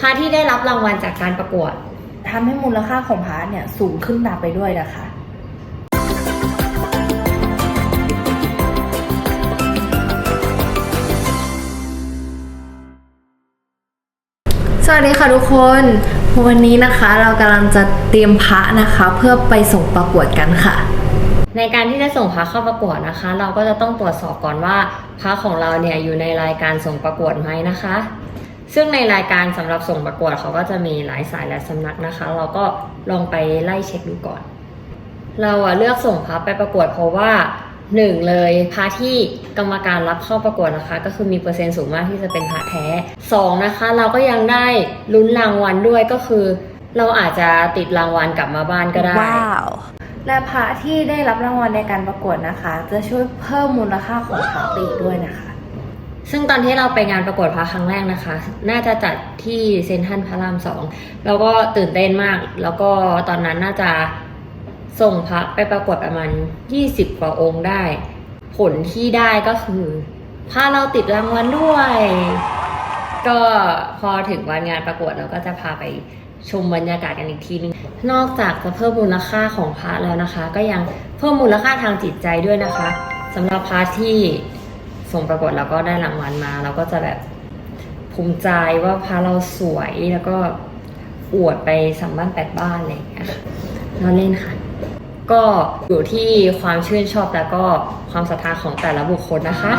พระที่ได้รับรางวัลจากการประกวดทำให้มูลค่าของพาร์ทเนี่ยสูงขึ้นตามไปด้วยนะคะ สวัสดีค่ะทุกคน วันนี้นะคะเรากำลังจะเตรียมพระนะคะ เพื่อไปส่งประกวดกันค่ะ ในการที่จะส่งพระเข้าประกวดนะคะ เราก็จะต้องตรวจสอบก่อนว่าพระของเราเนี่ยอยู่ในรายการส่งประกวดไหมนะคะ ซึ่งในรายการสำหรับส่งประกวดเขาก็จะมีหลายสายและสำนักนะคะ เราก็ลองไปไล่เช็คดูก่อน เราอะเลือกส่งพระไปประกวดเพราะว่าหนึ่งเลยพระที่กรรมการรับเข้าประกวดนะคะ ก็คือมีเปอร์เซ็นต์สูงมากที่จะเป็นพระแท้สองนะคะ เราก็ยังได้ลุ้นรางวัลด้วยก็คือ เราอาจจะติดรางวัลกลับมาบ้านก็ได้ ว้าว และพระที่ได้รับรางวัลในการประกวดนะคะ จะช่วยเพิ่มมูลค่าของพระไปอีกด้วยนะคะ ซึ่งตอนที่เราไปงานประกวดพระครั้งแรกนะคะ น่าจะจัดที่เซนทรัลพระรามสองแล้วก็ตื่นเต้นมาก แล้วก็ตอนนั้นน่าจะส่งพระไปประกวดประมาณ 20 กว่าองค์ได้ ผลที่ได้ก็คือพาเราติดรางวัลด้วย ก็พอถึงวันงานประกวดเราก็จะพาไปชมบรรยากาศกันอีกทีนึง นอกจากจะเพิ่มมูลค่าของพระแล้วนะคะ ก็ยังเพิ่มมูลค่าทางจิตใจด้วยนะคะสำหรับพระที่ ส่งประกวดแล้วก็ได้รางวัลมา เราก็จะแบบภูมิใจว่าพระเราสวยแล้วก็อวดไปสามบ้านแปดบ้านอะไรอย่างเงี้ยค่ะเราเล่นค่ะก็อยู่ที่ความชื่นชอบแล้วก็ความศรัทธาของแต่ละบุคคลนะคะ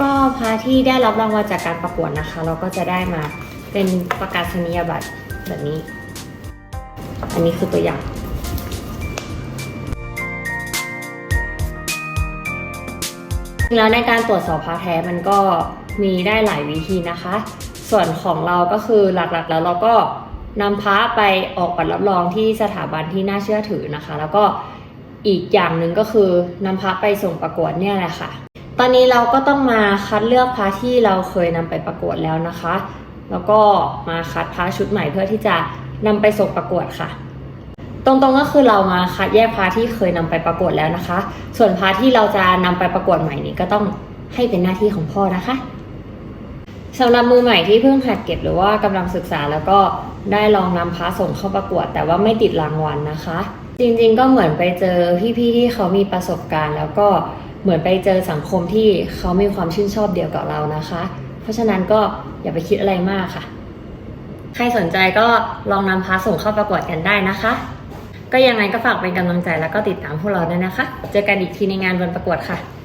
ก็พาที่ได้รับรางวัลจากการประกวดนะคะ เราก็จะได้มาเป็นประกาศนียบัตรแบบนี้ อันนี้คือตัวอย่าง แล้วในการตรวจสอบพระแท้มันก็มีได้หลายวิธีนะคะ ส่วนของเราก็คือหลักๆแล้วเราก็นำพระไปออกบัตรรับรองที่สถาบันที่น่าเชื่อถือนะคะ แล้วก็อีกอย่างหนึ่งก็คือนำพระไปส่งประกวดเนี่ยแหละค่ะ ตอนนี้เราก็ต้องมาคัดเลือกพระที่เราเคยนำไปประกวดแล้วนะคะ แล้วก็มาคัดพระชุดใหม่เพื่อที่จะนำไปส่งประกวดค่ะ ตรงๆก็คือเรามาคัดแยกพระที่เคยนำไปประกวดแล้วนะคะ ส่วนพระที่เราจะนำไปประกวดใหม่นี้ก็ต้องให้เป็นหน้าที่ของพ่อนะคะสำหรับมือใหม่ที่เพิ่งหัดเก็บหรือว่ากำลังศึกษาแล้วก็ได้ลองนำพระส่งเข้าประกวด แต่ว่าไม่ติดรางวัลนะคะ จริงๆก็เหมือนไปเจอพี่ๆที่เขามีประสบการณ์ แล้วก็เหมือนไปเจอสังคมที่เขามีความชื่นชอบเดียวกับเรานะคะ เพราะฉะนั้นก็อย่าไปคิดอะไรมากค่ะ ใครสนใจก็ลองนำพาส่งเข้าประกวดกันได้นะคะ ก็ยังไงก็ฝากเป็นกำลังใจแล้วก็ติดตามพวกเราด้วยนะคะ เจอกันอีกทีในงานวันประกวดค่ะ